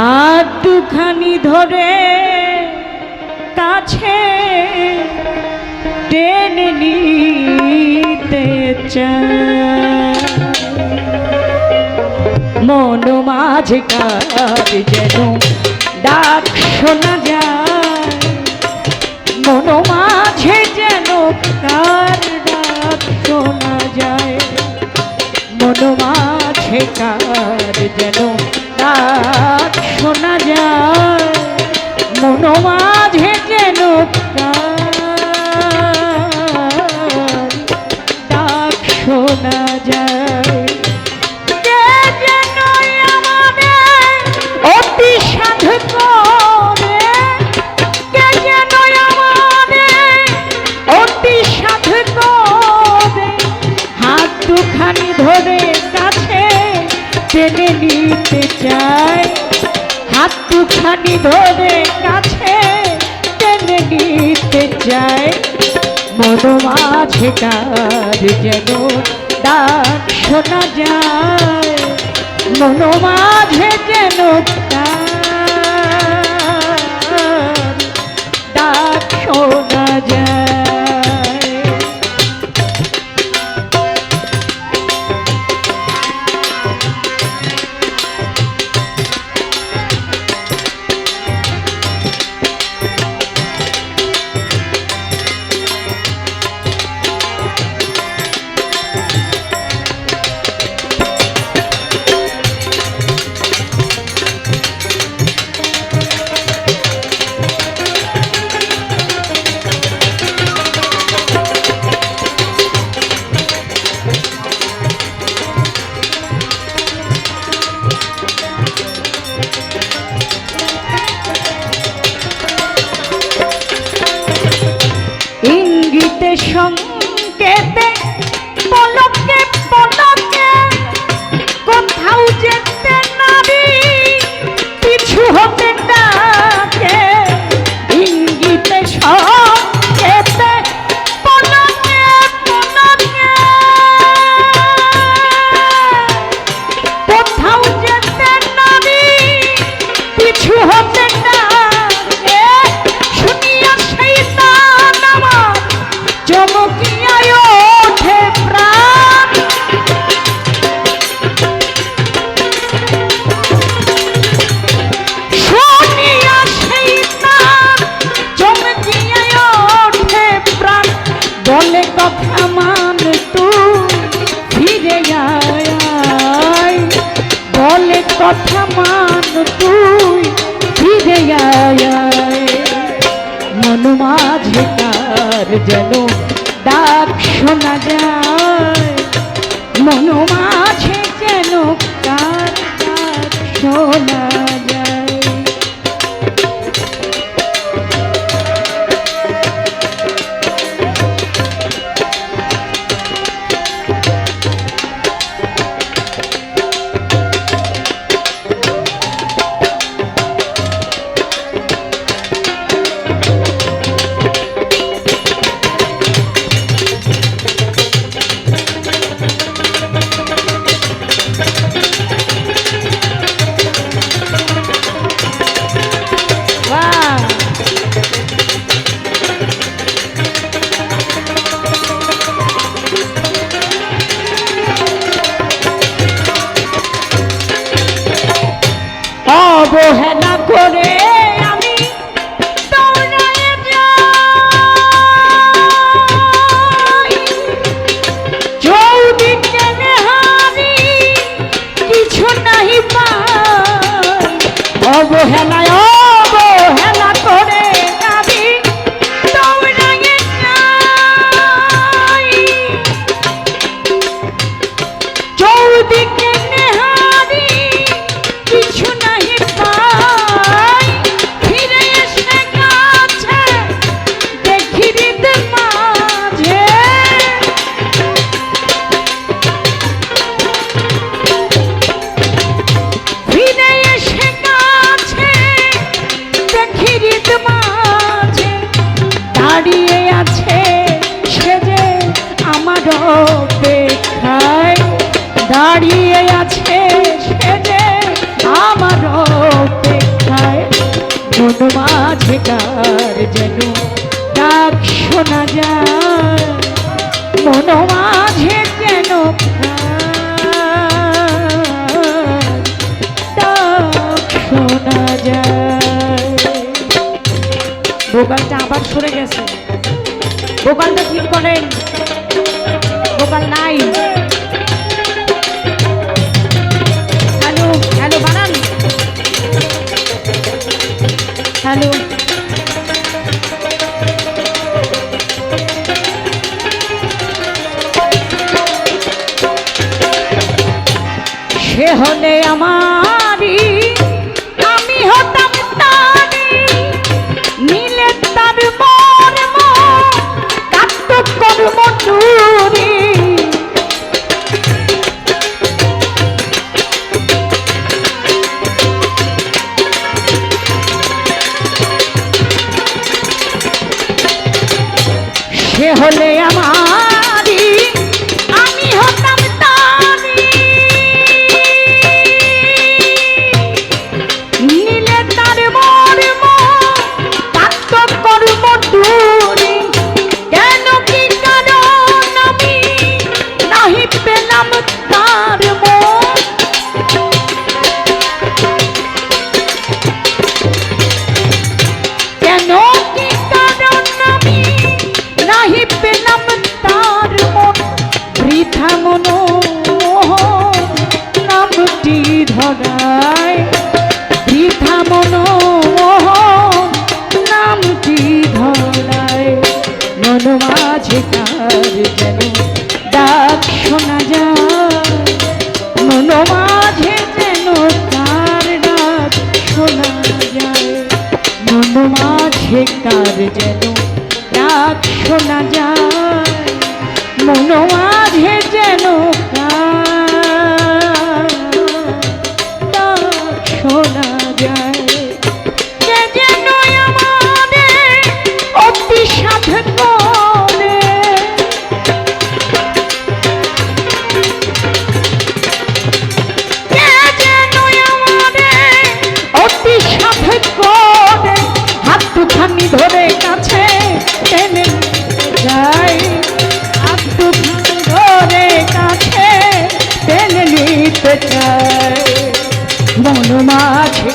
হাত দুখানি ধরে কাছে টেনে নিতে মন মাঝে কাজ যেন ডাক শোনা যায়। মন মাঝে যেন কার ডাক শোনা যায়। মন মাঝে কার যেন যায়। মন মাঝে যেন শোনা যায়। অতি সাধু করে। কে যেন আমাদের অতি সাধু হাত দুখানি ধরে কাছে টেনে নিতে চায়। হাত দুখানি ধরে কাছে টেনে নিতে চায় মন মাঝে কার যেন ডাক শোনা যায়। মন যেন ডাক শোনা যায়। 정 কথা মান তুই ফিরে। মন মাঝে তার যেন ডাক শোনা যায় মন মাঝে যেন কার ডাক শোনা অবহেলা করে আমি চৌদিকে নেহারি কিছু নাহি পাই। অবহেলা অপেক্ষায় দাঁড়িয়ে আছে সেজে আমার যেন ডাক শোনা যায়। মন মাঝে যেন শোনা যায়। ভোকালটা আবার সরে গেছে। ভোকালটা ঠিক করেন। ভোকাল নাই। হ্যালো হ্যালো, বানান। হ্যালো। সে হলে আমারই, আমি হতাম তারি তার মর্ম চুরি হলে আমারই মাঝে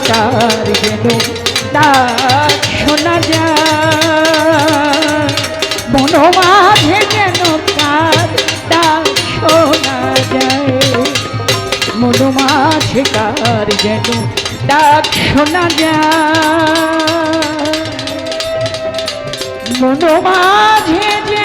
কার যেন ডাক শোনা যায়। মন মাঝে যেন কার ডাক শোনা যায়। মন মাঝে কার যেন ডাক শোনা যায়। মন মাঝে যেন